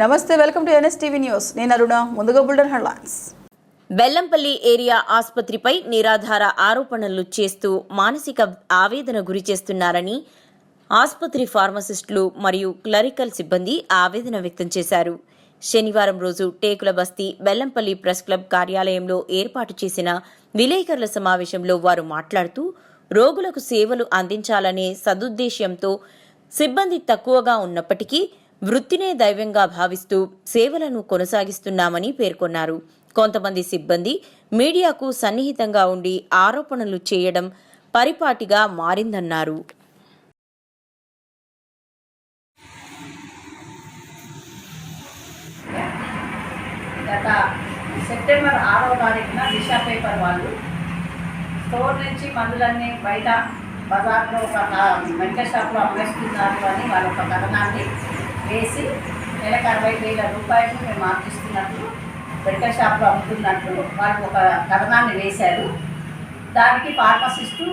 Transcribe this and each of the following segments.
నమస్తే welcome to NSTV news. నేను అరుణ ముందుగా బుల్డన్ హెడ్లైన్స్. బెల్లంపల్లి ఏరియా ఆసుపత్రిపై నిరాధార ఆరోపణలు చేస్తూ మానసిక ఆవేదన గురి చేస్తున్నారని ఆసుపత్రి ఫార్మసిస్టులు మరియు క్లరికల్ సిబ్బంది ఆవేదన వ్యక్తం చేశారు. శనివారం రోజు టేకుల బస్తీ బెల్లంపల్లి ప్రెస్ క్లబ్ కార్యాలయంలో ఏర్పాటు చేసిన విలేకరుల సమావేశంలో వారు మాట్లాడుతూ రోగులకు సేవలు అందించాలనే సదుద్దేశ్యంతో సిబ్బంది తక్కువగా ఉన్నప్పటికీ వృత్తినే దైవంగా భావిస్తూ సేవలను కొనసాగిస్తున్నామని పేర్కొన్నారు. కొంతమంది సిబ్బంది మీడియాకు సన్నిహితంగా ఉండి ఆరోపణలు చేయడం పరిపాటిగా మారిందన్నారు. గత సెప్టెంబర్ ఆరో తారీఖున దిశ పేపర్ వాళ్ళు స్టోర్ నుంచి మందులన్నీ బయట బజార్లో ఒక మెడికల్ షాప్లో అమ్మేస్తున్నారు అని వాళ్ళ ఒక కథనాన్ని వేసి నెలకు అరవై వేల రూపాయలు మేము ఆర్జిస్తున్నట్లు మెడికల్ షాప్లో అమ్ముతున్నట్లు వాళ్ళకి ఒక కథనాన్ని వేశారు. దానికి ఫార్మసిస్టు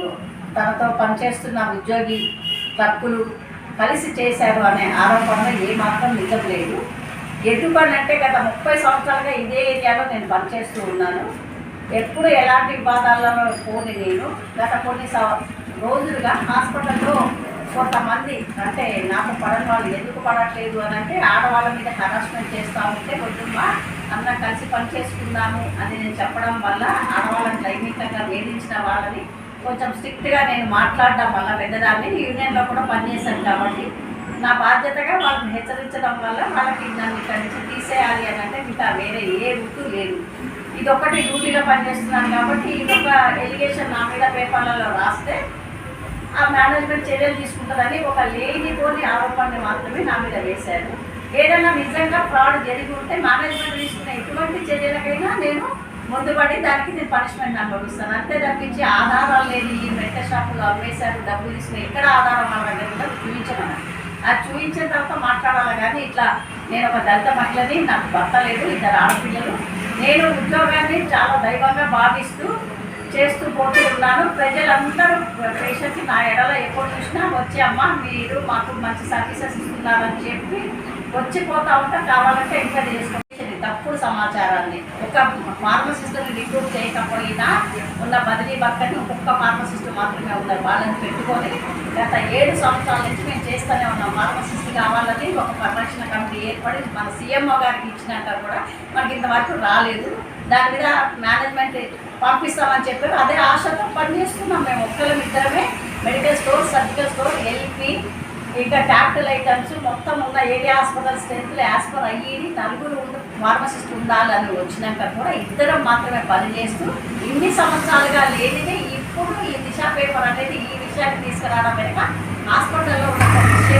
తనతో పనిచేస్తున్న ఉద్యోగి క్లర్కులు కలిసి చేశారు అనే ఆరోపణ ఏమాత్రం నిజం లేదు. ఎందుకని అంటే గత ముప్పై సంవత్సరాలుగా ఇదే ఏరియాలో నేను పనిచేస్తూ ఉన్నాను. ఎప్పుడు ఎలాంటి వివాదాలలో పోని నేను. గత కొన్ని రోజులుగా హాస్పిటల్ కొంతమంది అంటే నాకు పడని వాళ్ళు ఎందుకు పడట్లేదు అని అంటే ఆడవాళ్ళ మీద హరాస్మెంట్ చేస్తూ ఉంటే కొంచెం అన్న కలిసి పని చేసుకుందాము అని నేను చెప్పడం వల్ల ఆడవాళ్ళని లైంగికంగా వేధించిన వాళ్ళని కొంచెం స్ట్రిక్ట్గా నేను మాట్లాడడం వల్ల పెద్దదాన్ని యూనియన్లో కూడా పనిచేశాను కాబట్టి నా బాధ్యతగా వాళ్ళని హెచ్చరించడం వల్ల వాళ్ళకి నన్ను ఇక్కడి నుంచి తీసేయాలి అని అంటే మిగతా వేరే ఏ గుర్తు లేదు. ఇది ఒకటి డ్యూటీలో పనిచేస్తున్నాను కాబట్టి ఇదొక ఎలిగేషన్ నా మీద పేపర్లలో రాస్తే ఆ మేనేజ్మెంట్ చర్యలు తీసుకుంటుందని ఒక లేనిపోని ఆరోపణని మాత్రమే నా మీద వేశారు. ఏదైనా నిజంగా ఫ్రాడ్ జరిగి ఉంటే మేనేజ్మెంట్ తీసుకునే ఎటువంటి చర్యలకైనా నేను ముందుపడి దానికి నేను పనిష్మెంట్ అనుభవిస్తాను అంతే తప్పించి ఆధారాలు లేని ఈ మెట్ట షాపులు అమ్మేశారు డబ్బులు తీసుకుని ఎక్కడ ఆధారం వాళ్ళ కూడా చూపించమని అది చూపించిన తర్వాత మాట్లాడాలి కానీ ఇట్లా నేను ఒక దళిత మహిళని నాకు భర్త లేదు ఇద్దరు ఆడపిల్లలు. నేను ఉద్యోగాన్ని చాలా దైవంగా భావిస్తూ చేస్తూ పోతూ ఉన్నాను. ప్రజలందరూ పేషెంట్కి నా ఎడల ఎప్పుడు చూసినా వచ్చి అమ్మ మీరు మాకు మంచి సర్వీసెస్ ఇస్తున్నారని చెప్పి వచ్చి పోతా ఉంటా కావాలంటే ఇంకా చేసుకోండి తప్పుడు సమాచారాన్ని. ఒక ఫార్మసిస్ట్ని రిక్రూట్ చేయకపోయినా ఉన్న బదిలీ బక్కని ఒక్కొక్క ఫార్మసిస్ట్ మాత్రమే ఉన్నారు. వాళ్ళని పెట్టుకొని గత ఏడు సంవత్సరాల నుంచి మేము చేస్తూనే ఉన్నాం. ఫార్మసిస్ట్ కావాలని ఒక పరిరక్షణ కమిటీ ఏర్పడి మన సీఎంఓ గారికి ఇచ్చినాక కూడా మనకి ఇంతవరకు రాలేదు. దాని మీద మేనేజ్మెంట్ పంపిస్తామని చెప్పారు. అదే ఆశతో పనిచేస్తున్నాం మేము ఒక్కరం ఇద్దరమే. Medical store surgical store LP ఇంకా క్యాపిటల్ ఐటమ్స్ మొత్తం ఉన్న ఏరియా హాస్పిటల్ స్ట్రెంత్లు యాస్పర్ అయ్యి నలుగురు ఫార్మసిస్ట్ ఉండాలని వచ్చినాక కూడా ఇద్దరం మాత్రమే పనిచేస్తూ ఇన్ని సంవత్సరాలుగా లేనిదే ఇప్పుడు ఈ దిశ పేపర్ అనేది ఈ విషయాన్ని తీసుకురావడం వెనుక హాస్పిటల్లో ఉన్న కొన్ని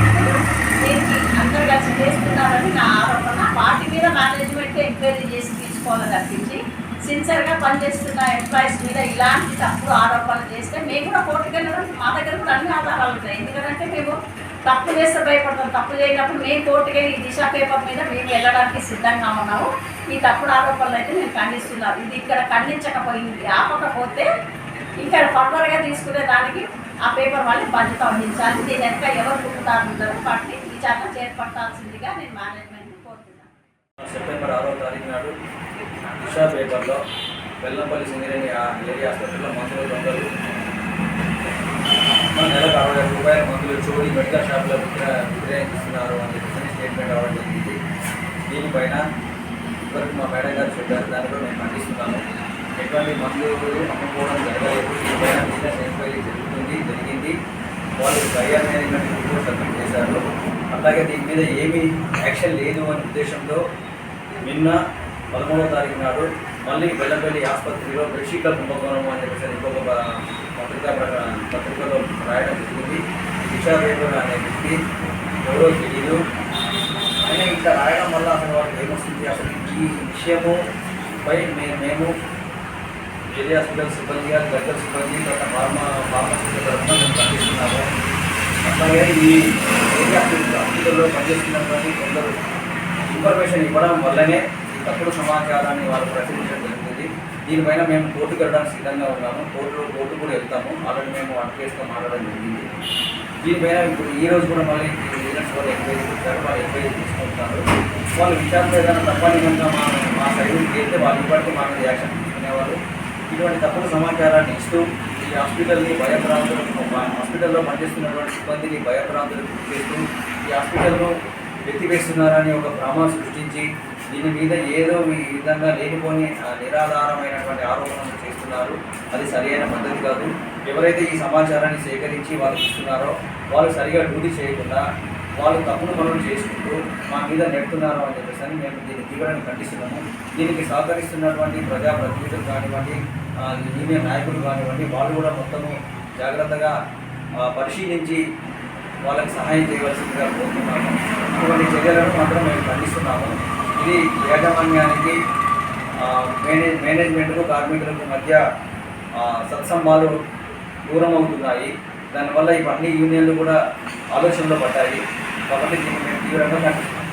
దీనికి అందరు కలిసి చేస్తున్నారని నా ఆరోపణ. వాటి మీద మేనేజ్మెంట్ ఎంక్వైరీ చేసి తీసుకోవాలని తప్పించి సిన్సియర్గా పనిచేస్తున్న ఎంప్లాయీస్ మీద ఇలాంటి తప్పుడు ఆరోపణలు చేస్తే మేము కూడా కోర్టుకెళ్ళడం మా దగ్గర కూడా అన్ని ఆధారాలు ఉంటాయి. ఎందుకంటే మేము తప్పు చేస్తే భయపడతాం. తప్పు చేయనప్పుడు మేము కోర్టుకి ఈ దిశ పేపర్ మీద మేము వెళ్ళడానికి సిద్ధంగా ఉన్నాము. ఈ తప్పుడు ఆరోపణలు అయితే మేము ఖండిస్తున్నాను ఇది ఇక్కడ ఖండించకపోయింది. ఆపకపోతే ఇక్కడ ఫర్దర్గా తీసుకునే దానికి ఆ పేపర్ వాళ్ళు బాధ్యత వహించాలి. దీని వెనక ఎవరు పుట్టుతారు ఉంటారో వాటిని విచారణ చేపట్టాల్సిందిగా నేను మేనేజ్మెంట్ని కోరుతున్నాను. సెప్టెంబర్ ఆరో తారీఖు నాడు దిశా పేపర్లో వెల్లంపల్లి సింగరేణి ఆ ఏరియా హాస్పిటల్లో మంత్రులు దొంగలు మన నెలకు అరవై ఐదు రూపాయల చోరీ మెడికల్ షాప్లో విక్రయ అని చెప్పి స్టేట్మెంట్ అవ్వడం జరిగింది. దీనిపైన ఇప్పటికి మా మేడం గారు చెప్పారు దాన్ని కూడా మేము ఖండిస్తున్నాము. ఎటువంటి మందులు అమ్ముకోవడం జరగలేదు. దీనిపైన బిజినెస్ ఎంక్వైరీ జరుగుతుంది జరిగింది. వాళ్ళు బయర్ మేనేజ్మెంట్ రిపోర్ట్ సబ్మిట్ చేశారు. అలాగే దీని మీద ఏమీ యాక్షన్ లేదు అనే ఉద్దేశంతో నిన్న పదమూడవ తారీఖు నాడు మళ్ళీ బెల్లంపల్లి ఆసుపత్రిలో బెడ్షీట్ల కుంభకోణం అని చెప్పేసి ఇంకొక పత్రికా పత్రికలో రాయడం జరిగింది. దిశా పేపర్ అనే వ్యక్తి ఎవరో తెలియదు అయినా ఇట్లా రాయడం వల్ల అసలు వాళ్ళకి ఏమొస్తుంది అసలు ఈ విషయము పై మేము ఏరియా హాస్పిటల్ సిబ్బందిగా దగ్గర సిబ్బంది తర్వాత ఫార్మా ఫార్మసీ తరఫున మేము పనిచేస్తున్నాము అట్లాగే ఈ ఏరియా హాస్పిటల్లో పనిచేస్తున్నటువంటి కొందరు ఇన్ఫర్మేషన్ ఇవ్వడం వల్లనే తప్పుడు సమాచారాన్ని వాళ్ళు ప్రచురించడం జరుగుతుంది దీనిపైన మేము కోర్టుకు వెళ్ళడానికి సిద్ధంగా ఉన్నాము కోర్టులో కోర్టు కూడా వెళ్తాము ఆల్రెడీ మేము అటు కేసుగా మాట్లాడడం జరిగింది దీనిపైన ఇప్పుడు ఈ రోజు కూడా మళ్ళీ వాళ్ళు ఎంక్వైరీ చేస్తారు వాళ్ళు ఎంక్వైరీ తీసుకుంటున్నారు వాళ్ళు విచారణ ఏదైనా తప్పని కనుక మా మా సైడ్ చేస్తే వాళ్ళు ఇప్పటికీ మా మీద యాక్షన్ తీసుకునేవాళ్ళు. ఇటువంటి తప్పుడు సమాచారాన్ని ఇస్తూ ఈ హాస్పిటల్ని భయభ్రాంతులకు హాస్పిటల్లో పనిచేస్తున్నటువంటి సిబ్బందిని భయప్రాంతులకు చేస్తూ ఈ హాస్పిటల్ను ఎత్తివేస్తున్నారని ఒక భ్రమ సృష్టించి దీని మీద ఏదో ఈ విధంగా లేనిపోని నిరాధారమైనటువంటి ఆరోపణలు చేస్తున్నారు. అది సరైన పద్ధతి కాదు. ఎవరైతే ఈ సమాచారాన్ని సేకరించి వాళ్ళకి ఇస్తున్నారో వాళ్ళు సరిగా డ్యూటీ చేయకుండా వాళ్ళు తప్పుడు పనులు చేసుకుంటూ మా మీద నెడుతున్నారు అని చెప్పేసి అని మేము దీన్ని తీవ్రంగా ఖండిస్తున్నాము. దీనికి సహకరిస్తున్నటువంటి ప్రజాప్రతినిధులు కానివ్వండి యూనియన్ నాయకులు కానివ్వండి వాళ్ళు కూడా మొత్తము జాగ్రత్తగా పరిశీలించి వాళ్ళకి సహాయం చేయవలసిందిగా కోరుతున్నాము. ఇటువంటి చర్యలను మాత్రం మేము ఖండిస్తున్నాము. ఇది యాజమాన్యానికి మేనేజ్ మేనేజ్మెంట్కు కార్మికులకు మధ్య సత్సంబాలు దూరం అవుతున్నాయి దానివల్ల ఇవన్నీ యూనియన్లు కూడా ఆలోచనలో పడ్డాయి. కాబట్టి దీన్ని మేము తీవ్రంగా ఖండిస్తున్నాం.